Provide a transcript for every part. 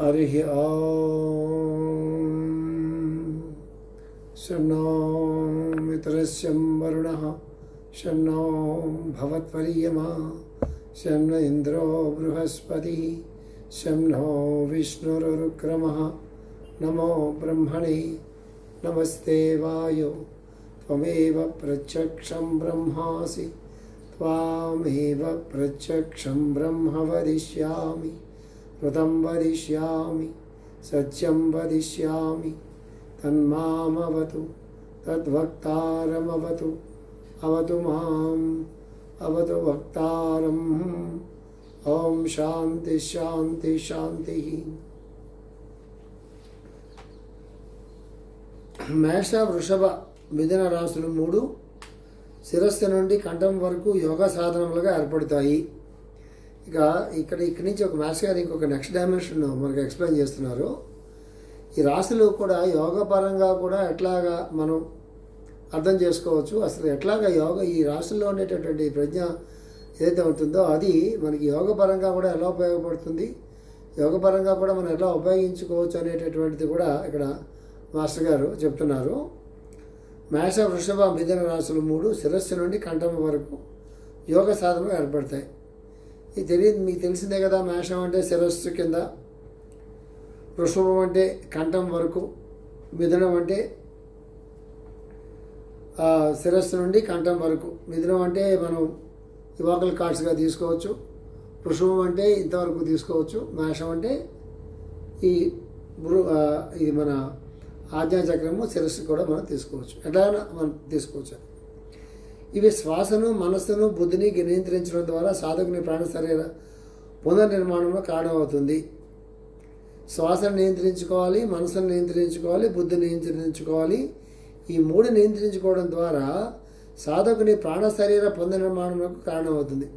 हरिः ॐ शन्नो मित्रस्यं वरुणः। शन्न इन्द्रो बृहस्पतिः। शं नो नमो ब्रह्मणे। नमस्ते वायो। त्वमेव प्रत्यक्षं ब्रह्मासि। त्वामेव प्रत्यक्षं ब्रह्म वदिष्यामि। ऋतं वदिष्यामि सत्यं वदिष्यामि तन्मामवतु तद्वक्तारमवतु अवतु माम् अवतु वक्तारम् ॐ शान्ति शान्ति शान्तिः మేష వృషభ మిథున రాశులు మూడు శిరస్సు నుండి కంఠం వరకు యోగా సాధనములుగా ఏర్పడతాయి ఇక ఇక్కడ ఇక్కడి నుంచి ఒక మాస్టర్ గారు ఇంకొక నెక్స్ట్ డైమెన్షన్ మనకు ఎక్స్ప్లెయిన్ చేస్తున్నారు. ఈ రాశులు కూడా యోగపరంగా కూడా ఎట్లాగా మనం అర్థం చేసుకోవచ్చు. అసలు ఎట్లాగా యోగ ఈ రాశుల్లో ఉండేటటువంటి ప్రజ్ఞ ఏదైతే ఉంటుందో అది మనకి యోగపరంగా కూడా ఎలా ఉపయోగపడుతుంది? యోగపరంగా కూడా మనం ఎలా ఉపయోగించుకోవచ్చు అనేటటువంటిది కూడా ఇక్కడ మాస్టర్ గారు చెప్తున్నారు. మేష వృషభ మిథున రాశులు మూడు శిరస్సు నుండి కంఠం వరకు యోగ సాధనలు ఏర్పడతాయి. ఇది తెలియదు మీకు తెలిసిందే కదా మేషం అంటే శిరస్సు కింద వృషభం అంటే కంఠం వరకు మిథునం అంటే శిరస్సు నుండి కంఠం వరకు. మిథునం అంటే మనం ఇవాకల్ కార్డ్స్గా తీసుకోవచ్చు. వృషభం అంటే ఇంతవరకు తీసుకోవచ్చు. మేషం అంటే ఈ ఇది మన ఆజ్ఞాచక్రము శిరస్సు కూడా మనం తీసుకోవచ్చు. ఎట్లైనా మనం తీసుకోవచ్చు ఇవి శ్వాసను మనస్సును బుద్ధిని నియంత్రించడం ద్వారా సాధకుని ప్రాణ శరీర పునర్నిర్మాణంలో కారణమవుతుంది. శ్వాసను నియంత్రించుకోవాలి మనసును నియంత్రించుకోవాలి బుద్ధిని నియంత్రించుకోవాలి. ఈ మూడు నియంత్రించుకోవడం ద్వారా సాధకుని ప్రాణ శరీర పునర్నిర్మాణంకు కారణమవుతుంది.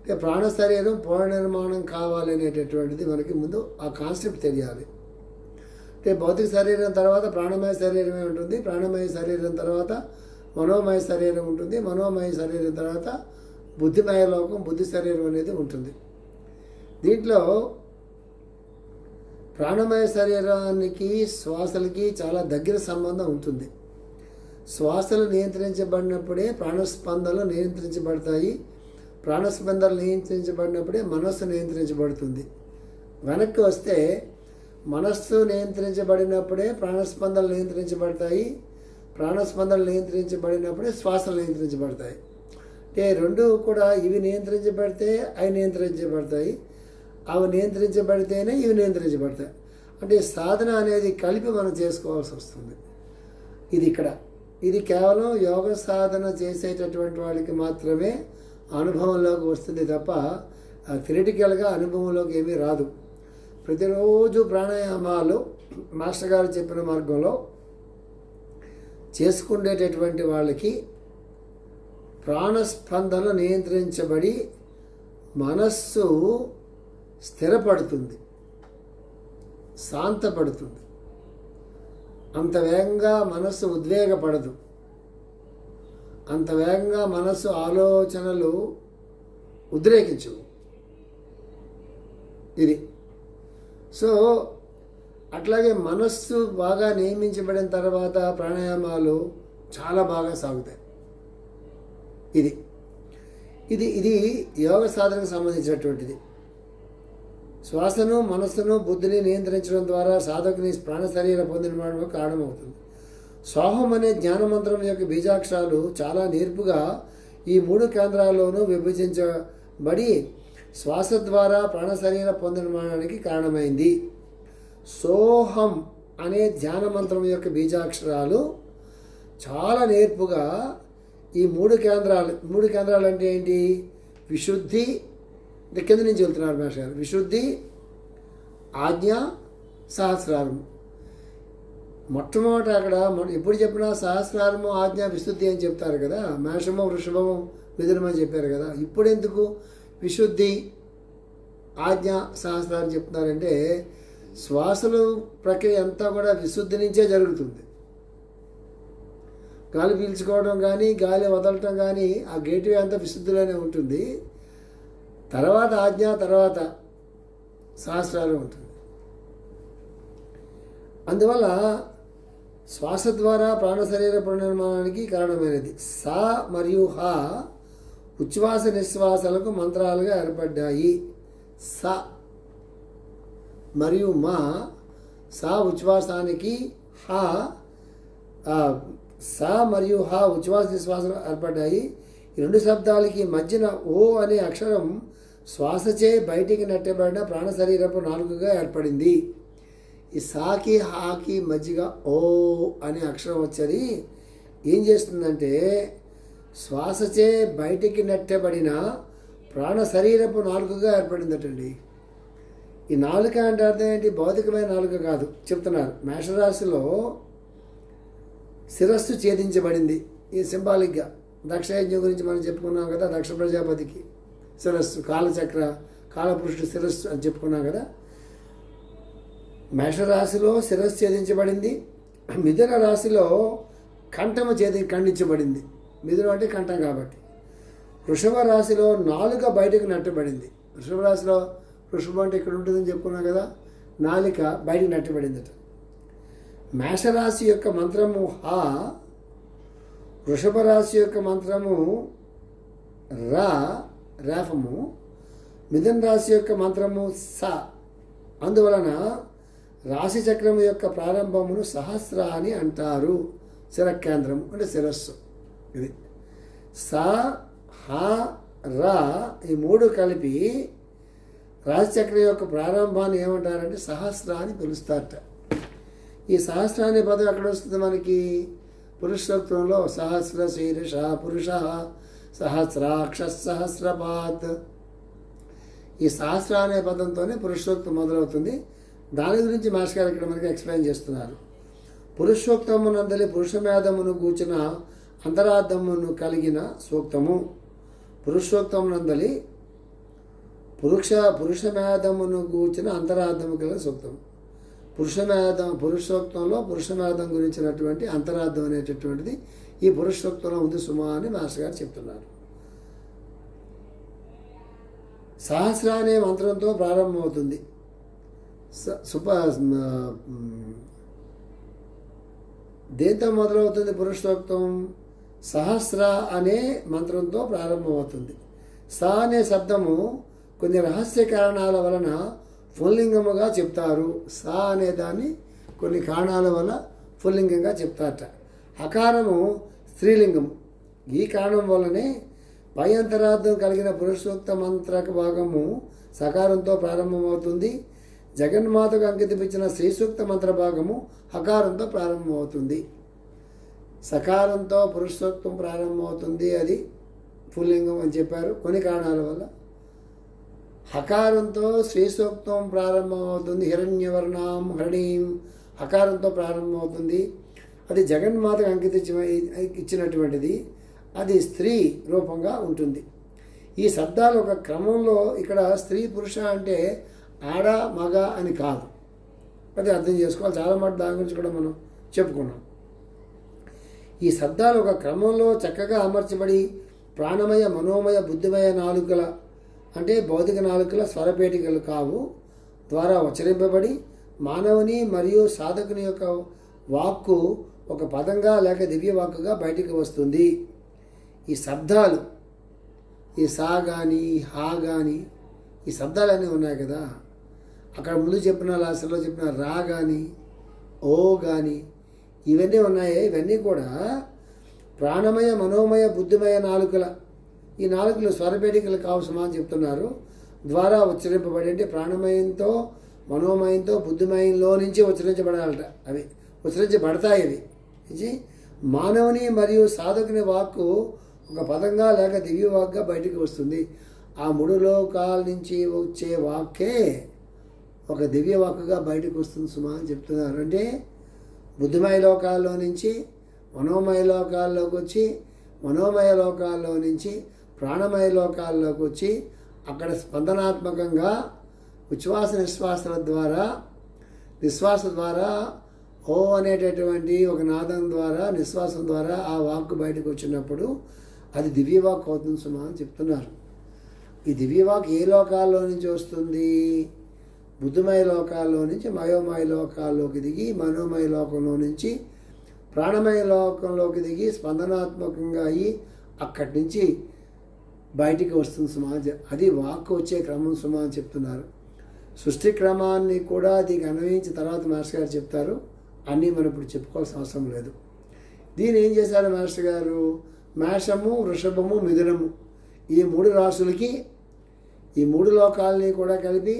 అంటే ప్రాణ శరీరం పునర్నిర్మాణం కావాలి అనేటటువంటిది మనకి ముందు ఆ కాన్సెప్ట్ తెలియాలి. అంటే భౌతిక శరీరం తర్వాత ప్రాణమయ శరీరమే ఉంటుంది. ప్రాణమయ శరీరం తర్వాత మనోమయ శరీరం ఉంటుంది. మనోమయ శరీరం తర్వాత బుద్ధిమయ లోకం బుద్ధి శరీరం అనేది ఉంటుంది. దీంట్లో ప్రాణమయ శరీరానికి శ్వాసలకి చాలా దగ్గర సంబంధం ఉంటుంది. శ్వాసలు నియంత్రించబడినప్పుడే ప్రాణస్పందనలు నియంత్రించబడతాయి. ప్రాణస్పందనలు నియంత్రించబడినప్పుడే మనస్సు నియంత్రించబడుతుంది. వెనక్కి వస్తే మనస్సు నియంత్రించబడినప్పుడే ప్రాణస్పందనలు నియంత్రించబడతాయి. ప్రాణస్పందన నియంత్రించబడినప్పుడే శ్వాసలు నియంత్రించబడతాయి. అంటే రెండు కూడా ఇవి నియంత్రించబడితే అవి నియంత్రించబడతాయి. అవి నియంత్రించబడితేనే ఇవి నియంత్రించబడతాయి. అంటే సాధన అనేది కలిపి మనం చేసుకోవాల్సి వస్తుంది. ఇది ఇక్కడ. ఇది కేవలం యోగ సాధన చేసేటటువంటి వాళ్ళకి మాత్రమే అనుభవంలోకి వస్తుంది తప్ప థిరిటికల్గా అనుభవంలోకి ఏమీ రాదు. ప్రతిరోజు ప్రాణాయామాలు మాస్టర్ గారు చెప్పిన మార్గంలో చేసుకునేటటువంటి వాళ్ళకి ప్రాణస్పందన నియంత్రించబడి మనస్సు స్థిరపడుతుంది శాంతపడుతుంది. అంత వేగంగా మనస్సు ఉద్వేగపడదు. అంత వేగంగా మనస్సు ఆలోచనలు ఉద్రేకించవు. ఇది. సో అట్లాగే మనస్సు బాగా నియమించబడిన తర్వాత ప్రాణాయామాలు చాలా బాగా సాగుతాయి. ఇది. ఇది ఇది యోగ సాధనకు సంబంధించినటువంటిది. శ్వాసను మనస్సును బుద్ధిని నియంత్రించడం ద్వారా సాధకుని ప్రాణ శరీర పొందినడానికి కారణమవుతుంది. సోహం అనే జ్ఞానమంత్రం యొక్క బీజాక్షరాలు చాలా నేర్పుగా ఈ మూడు కేంద్రాల్లోనూ విభజించబడి శ్వాస ద్వారా ప్రాణ శరీర పొందినమానానికి కారణమైంది. సోహం అనే ధ్యాన మంత్రం యొక్క బీజాక్షరాలు చాలా నేర్పుగా ఈ మూడు కేంద్రాలు మూడు కేంద్రాలు అంటే ఏంటి? విశుద్ధి అంటే కింద నుంచి వెళ్తున్నారు మేష గారు. విశుద్ధి ఆజ్ఞ సహస్రారం. మొట్టమొదట అక్కడ ఎప్పుడు చెప్పినా సహస్రారము ఆజ్ఞ విశుద్ధి అని చెప్తారు కదా. మేషము వృషభము మిథునము అని చెప్పారు కదా. ఇప్పుడు ఎందుకు విశుద్ధి ఆజ్ఞ సహస్రారం చెప్తున్నారంటే శ్వాసలు ప్రక్రియ అంతా కూడా విశుద్ధి నుంచే జరుగుతుంది. గాలి పీల్చుకోవడం కానీ గాలి వదలటం కానీ ఆ గేట్వే అంతా విశుద్ధిలోనే ఉంటుంది. తర్వాత ఆజ్ఞ తర్వాత సహస్రాలు ఉంటుంది. అందువల్ల శ్వాస ద్వారా ప్రాణ శరీర పునర్నిర్మాణానికి కారణమైనది. సా మరియు హ ఉచ్ఛ్వాస నిశ్వాసాలకు మంత్రాలుగా ఏర్పడ్డాయి. స మరియు మా సా ఉచ్ఛ్వాసానికి హ సా మరియు హ ఉచ్ఛ్వాస నిశ్వాసాలు ఏర్పడ్డాయి. ఈ రెండు శబ్దాలకి మధ్యన ఓ అనే అక్షరం శ్వాసచే బయటికి నెట్టబడిన ప్రాణ శరీరపు నాలుగుగా ఏర్పడింది. ఈ సాకి హాకి మధ్యగా ఓ అనే అక్షరం వచ్చేది. ఏం చేస్తుందంటే శ్వాసచే బయటికి నెట్టబడిన ప్రాణ శరీరపు నాలుగుగా ఏర్పడిందటండి. ఈ నాలుక అంటే అర్థం ఏంటి? భౌతికమైన నాలుక కాదు. చెప్తున్నారు. మేషరాశిలో శిరస్సు ఛేదించబడింది. ఈ సింబాలిక్గా దక్షయజ్ఞం గురించి మనం చెప్పుకున్నాం కదా దక్ష ప్రజాపతికి శిరస్సు కాలచక్ర కాలపురుషుడు శిరస్సు అని చెప్పుకున్నాం కదా. మేషరాశిలో శిరస్సు ఛేదించబడింది. మిథున రాశిలో కంఠము చేతి ఖండించబడింది. మిథునం అంటే కంఠం కాబట్టి. వృషభ రాశిలో నాలుక బయటకు నెట్టబడింది. వృషభ రాశిలో వృషభం అంటే ఇక్కడ ఉంటుందని చెప్పుకున్నాం కదా నాలిక బయటికి నట్టబడిందట మేషరాశి యొక్క మంత్రము హా వృషభ రాశి యొక్క మంత్రము రా రేఫము మిథున రాశి యొక్క మంత్రము స. అందువలన రాశి చక్రము యొక్క ప్రారంభమును సహస్ర అని అంటారు. శిరకేంద్రము అంటే శిరస్సు ఇది. స హ రా ఈ మూడు కలిపి రాశిచక్రం యొక్క ప్రారంభాన్ని ఏమంటారంటే సహస్ర అని పిలుస్తారట. ఈ సహస్ర అనే పదం ఎక్కడ వస్తుంది మనకి? పురుషత్వంలో సహస్ర శీర్ష పురుష సహస్రాక్ష సహస్రపాత్. ఈ సహస్ర అనే పదంతోనే పురుషోక్తం మొదలవుతుంది. దాని గురించి మాస్టర్ గారు ఇక్కడ మనకి ఎక్స్ప్లెయిన్ చేస్తున్నారు. పురుషోక్తమునందలి పురుషమేధమును కూర్చిన అంతరార్థమును కలిగిన సూక్తము. పురుషోక్తమునందలి పురుష పురుషమేధమును కూర్చిన అంతరార్థము గల సూక్తం. పురుషమేధం పురుషోక్తంలో పురుషమేధం గురించినటువంటి అంతరార్థం అనేటటువంటిది ఈ పురుషోక్తంలో ఉంది సుమా అని మాస్టర్ గారు చెప్తున్నారు. సహస్ర అనే మంత్రంతో ప్రారంభమవుతుంది. సుప దేంతో మొదలవుతుంది పురుషోక్తం సహస్ర అనే మంత్రంతో ప్రారంభమవుతుంది. స అనే శబ్దము కొన్ని రహస్య కారణాల వలన పుల్లింగముగా చెప్తారు. స అనే దాన్ని కొన్ని కారణాల వల్ల పుల్లింగంగా చెప్తారట. అకారము స్త్రీలింగము. ఈ కారణం వల్లనే పై అంతరార్థం కలిగిన పురుషోక్త మంత్రక భాగము సకారంతో ప్రారంభమవుతుంది. జగన్మాతకు అంకితమిచ్చిన శ్రీసూక్త మంత్ర భాగము హకారంతో ప్రారంభమవుతుంది. సకారంతో పురుషోక్తం ప్రారంభమవుతుంది అది పుల్లింగం అని చెప్పారు. కొన్ని కారణాల వల్ల హకారంతో శ్రీసూక్తం ప్రారంభమవుతుంది హిరణ్యవర్ణం హరణీం. హకారంతో ప్రారంభమవుతుంది. అది జగన్మాతకు అంకిత ఇచ్చినటువంటిది. అది స్త్రీ రూపంగా ఉంటుంది. ఈ శబ్దాలు ఒక క్రమంలో ఇక్కడ స్త్రీ పురుష అంటే ఆడ మగ అని కాదు. అది అర్థం చేసుకోవాలి. చాలా మాట దాని గురించి కూడా మనం చెప్పుకున్నాం. ఈ శబ్దాలు ఒక క్రమంలో చక్కగా అమర్చబడి ప్రాణమయ మనోమయ బుద్ధిమయ నాలుకల అంటే భౌతిక నాలుకల స్వరపేటికలు కావు ద్వారా ఉచ్చరింపబడి మానవుని మరియు సాధకుని యొక్క వాక్కు ఒక పదంగా లేక దివ్య వాక్కుగా బయటికి వస్తుంది. ఈ శబ్దాలు ఈ సా కానీ హా కానీ ఈ శబ్దాలన్నీ ఉన్నాయి కదా. అక్కడ ముందు చెప్పిన లాసలో చెప్పిన రా కానీ ఓ కానీ ఇవన్నీ ఉన్నాయే. ఇవన్నీ కూడా ప్రాణమయ మనోమయ బుద్ధిమయ నాలుకల ఈ నాలుగులు స్వరపేటికలు కావసమా అని చెప్తున్నారు. ద్వారా ఉచ్చరింపబడి అంటే ప్రాణమయంతో మనోమయంతో బుద్ధిమయంలో నుంచి ఉచ్చరించబడాలట. అవి ఉచ్చరించబడతాయి అవి. ఇది మానవుని మరియు సాధకుని వాక్కు ఒక పదంగా లేక దివ్యవాక్గా బయటికి వస్తుంది. ఆ మూడు లోకాల నుంచి వచ్చే వాక్కే ఒక దివ్యవాక్కుగా బయటకు వస్తుంది సుమా అని చెప్తున్నారు. అంటే బుద్ధిమయ లోకాల్లో నుంచి మనోమయ లోకాల్లోకి వచ్చి మనోమయ లోకాల్లో నుంచి ప్రాణమయ లోకాల్లోకి వచ్చి అక్కడ స్పందనాత్మకంగా ఉచ్ఛ్వాస నిశ్వాసాల ద్వారా నిశ్వాస ద్వారా ఓ అనేటటువంటి ఒక నాదం ద్వారా నిశ్వాసం ద్వారా ఆ వాక్ బయటకు వచ్చినప్పుడు అది దివ్యవాక్ అవుతుంది సుమా అని చెప్తున్నారు. ఈ దివ్యవాక్ ఏ లోకాల్లో నుంచి వస్తుంది? బుద్ధిమయ లోకాల్లో నుంచి మయోమయ లోకాల్లోకి దిగి మనోమయ లోకంలో నుంచి ప్రాణమయ లోకంలోకి దిగి స్పందనాత్మకంగా అయ్యి అక్కడి నుంచి బయటికి వస్తుంది సుమా అది వాక్కు వచ్చే క్రమం సుమా అని చెప్తున్నారు. సృష్టి క్రమాన్ని కూడా దీనికి అన్వయించిన తర్వాత మాస్టర్ గారు చెప్తారు. అన్నీ మనం ఇప్పుడు చెప్పుకోవాల్సిన అవసరం లేదు. దీని ఏం చేశారు మాస్టర్ గారు? మేషము వృషభము మిథునము ఈ మూడు రాసులకి ఈ మూడు లోకాలని కూడా కలిపి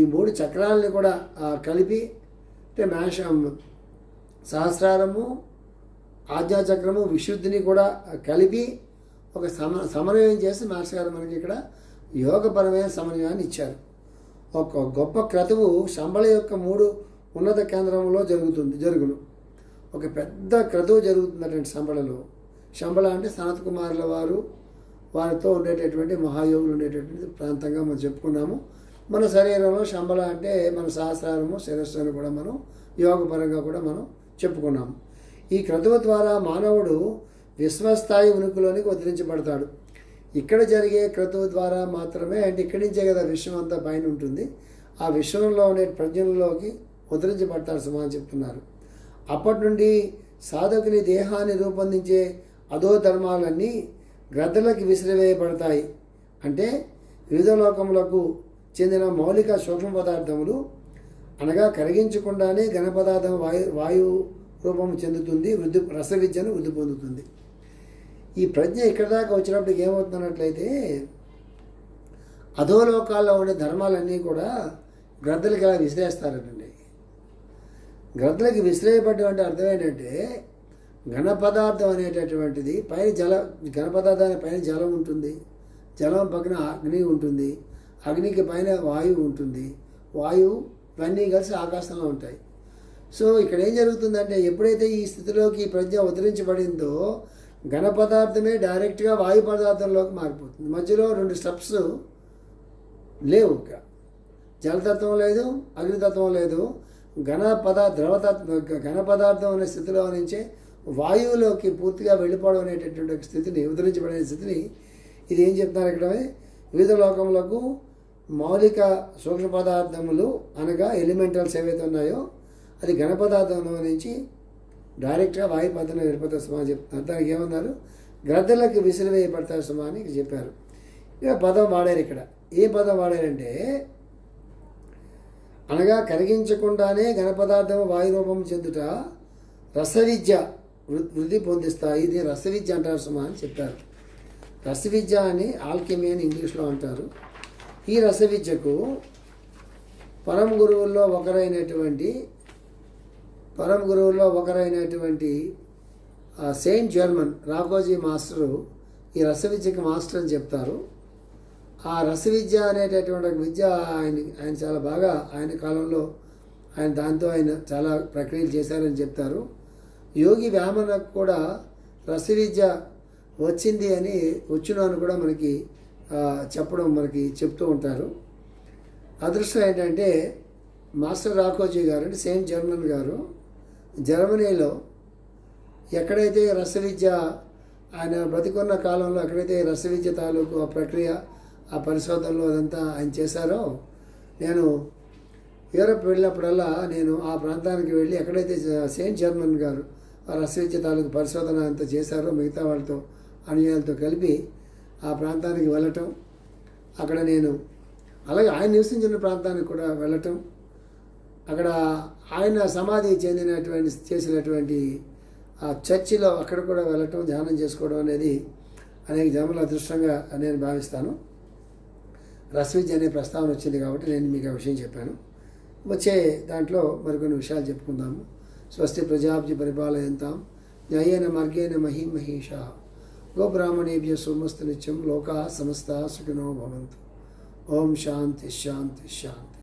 ఈ మూడు చక్రాలని కూడా కలిపి అంటే మేషం సహస్రారము ఆజ్ఞాచక్రము విశుద్ధిని కూడా కలిపి ఒక సమ సమన్వయం చేసి మహర్షి గారు మనకి ఇక్కడ యోగపరమైన సమన్వయాన్ని ఇచ్చారు. ఒక గొప్ప క్రతువు శంబళ యొక్క మూడు ఉన్నత కేంద్రంలో జరుగుతుంది జరుగును. ఒక పెద్ద క్రతువు జరుగుతున్నటువంటి శంబళలో శంబళ అంటే సనత్ కుమారుల వారు వారితో ఉండేటటువంటి మహాయోగులు ఉండేటటువంటి ప్రాంతంగా మనం చెప్పుకున్నాము. మన శరీరంలో శంబళ అంటే మన సహస్రారము శిరస్సు అని కూడా మనం యోగపరంగా కూడా మనం చెప్పుకున్నాము. ఈ క్రతువు ద్వారా మానవుడు విశ్వస్థాయి ఉనికిలోనికి వదిలించబడతాడు ఇక్కడ జరిగే క్రతువు ద్వారా మాత్రమే అంటే ఇక్కడి నుంచే కదా విశ్వం అంతా పైన ఉంటుంది. ఆ విశ్వంలో ఉండే ప్రజ్ఞలలోకి ఉదరించబడతాడు సుమా చెప్తున్నారు. అప్పటి నుండి సాధకుని దేహాన్ని రూపొందించే అధో ధర్మాలన్నీ గ్రద్దలకి విసిరివేయబడతాయి. అంటే వివిధ లోకములకు చెందిన మౌలిక సూక్ష్మ పదార్థములు అనగా కరిగించకుండానే ఘన పదార్థం వాయు వాయు రూపం చెందుతుంది వృద్ధి రసవిద్యను వృద్ధి పొందుతుంది. ఈ ప్రజ్ఞ ఇక్కడ దాకా వచ్చినప్పుడు ఏమవుతున్నట్లయితే అధోలోకాల్లో ఉండే ధర్మాలన్నీ కూడా గ్రద్దలకి అలా విసిరేస్తారటండి గ్రంథలకి విసిరేయబడ్డం అర్థం ఏంటంటే ఘన పదార్థం అనేటటువంటిది పైన జల ఘన పదార్థానికి పైన జలం ఉంటుంది. జలం పక్కన అగ్ని ఉంటుంది. అగ్నికి పైన వాయువు ఉంటుంది. వాయువు ఇవన్నీ కలిసి ఆకాశంలో ఉంటాయి. సో ఇక్కడ ఏం జరుగుతుందంటే ఎప్పుడైతే ఈ స్థితిలోకి ప్రజ్ఞ ఉద్ధరించబడిందో ఘన పదార్థమే డైరెక్ట్గా వాయు పదార్థంలోకి మారిపోతుంది. మధ్యలో రెండు స్టెప్స్ లేవు ఇక్కడ జలతత్వం లేదు అగ్నితత్వం లేదు. ఘన పద ద్రవతత్వ ఘన పదార్థం అనే స్థితిలో నుంచే వాయువులోకి పూర్తిగా వెళ్ళిపోవడం అనేటటువంటి స్థితిని ఉద్ధరించబడిన స్థితిని ఇది ఏం చెప్తున్నారు ఇక్కడ? వివిధ లోకములకు మౌలిక సూక్ష్మ పదార్థములు అనగా ఎలిమెంటల్స్ ఏవైతే ఉన్నాయో అది ఘన పదార్థంలో నుంచి డైరెక్ట్గా వాయు పదార్థం వెళ్ళిపోతారు సుమా అని చెప్తున్నారు. దానికి ఏమన్నారు? గ్రద్దలకు విసిరివేయబడతారు సుమా అని చెప్పారు. ఇక పదం వాడారు ఇక్కడ. ఏ పదం వాడారంటే అనగా కరిగించకుండానే ఘనపదార్థం వాయురూపం చెందుట రసవిద్య వృ- వృద్ధి పొందిస్తాయి. ఇది రసవిద్య అంటారు సుమా అని చెప్పారు రసవిద్య అని ఆల్కెమీ అని ఇంగ్లీష్లో అంటారు. ఈ రసవిద్యకు పరం గురువుల్లో ఒకరైనటువంటి పరమ గురువుల్లో ఒకరైనటువంటి సెయింట్ జర్మన్ రాఘోజీ మాస్టరు ఈ రసవిద్యకి మాస్టర్ అని చెప్తారు. ఆ రస విద్య అనేటటువంటి విద్య ఆయన ఆయన చాలా బాగా ఆయన కాలంలో ఆయన దాంతో ఆయన చాలా ప్రక్రియలు చేశారని చెప్తారు. యోగి వేమనకు కూడా రసవిద్య వచ్చింది అని వచ్చును అని కూడా మనకి చెప్పడం మనకి చెప్తూ ఉంటారు. అదృష్టం ఏంటంటే మాస్టర్ రాఘోజీ గారు అంటే సెయింట్ జర్మన్ గారు. జర్మనీలో ఎక్కడైతే రస విద్య ఆయన బ్రతికున్న కాలంలో ఎక్కడైతే రస విద్య తాలూకు ఆ ప్రక్రియ ఆ పరిశోధనలో అదంతా ఆయన చేశారో నేను యూరప్ వెళ్ళినప్పుడల్లా నేను ఆ ప్రాంతానికి వెళ్ళి ఎక్కడైతే సెయింట్ జర్మన్ గారు ఆ రస విద్య తాలూకు పరిశోధన అంతా చేశారో మిగతా వాళ్ళతో అనుయాలతో కలిపి ఆ ప్రాంతానికి వెళ్ళటం అక్కడ నేను అలాగే ఆయన నివసించిన ప్రాంతానికి కూడా వెళ్ళటం అక్కడ ఆయన సమాధి చెందినటువంటి చేసినటువంటి ఆ చర్చిలో అక్కడ కూడా వెళ్ళటం ధ్యానం చేసుకోవడం అనేది అనేక జన్మల అదృష్టంగా నేను భావిస్తాను. రసవిద్య అనే ప్రస్తావన వచ్చింది కాబట్టి నేను మీకు ఆ విషయం చెప్పాను. వచ్చే దాంట్లో మరికొన్ని విషయాలు చెప్పుకుందాము స్వస్తి ప్రజాబ్జి పరిపాలయంతాం. న్యాయేన మార్గేణ మహీ మహీష గోబ్రాహ్మణేభ్య సోమస్తు నిత్యం లోకా సమస్త సుఖినో భవంతు. ఓం శాంతి శాంతి శాంతి.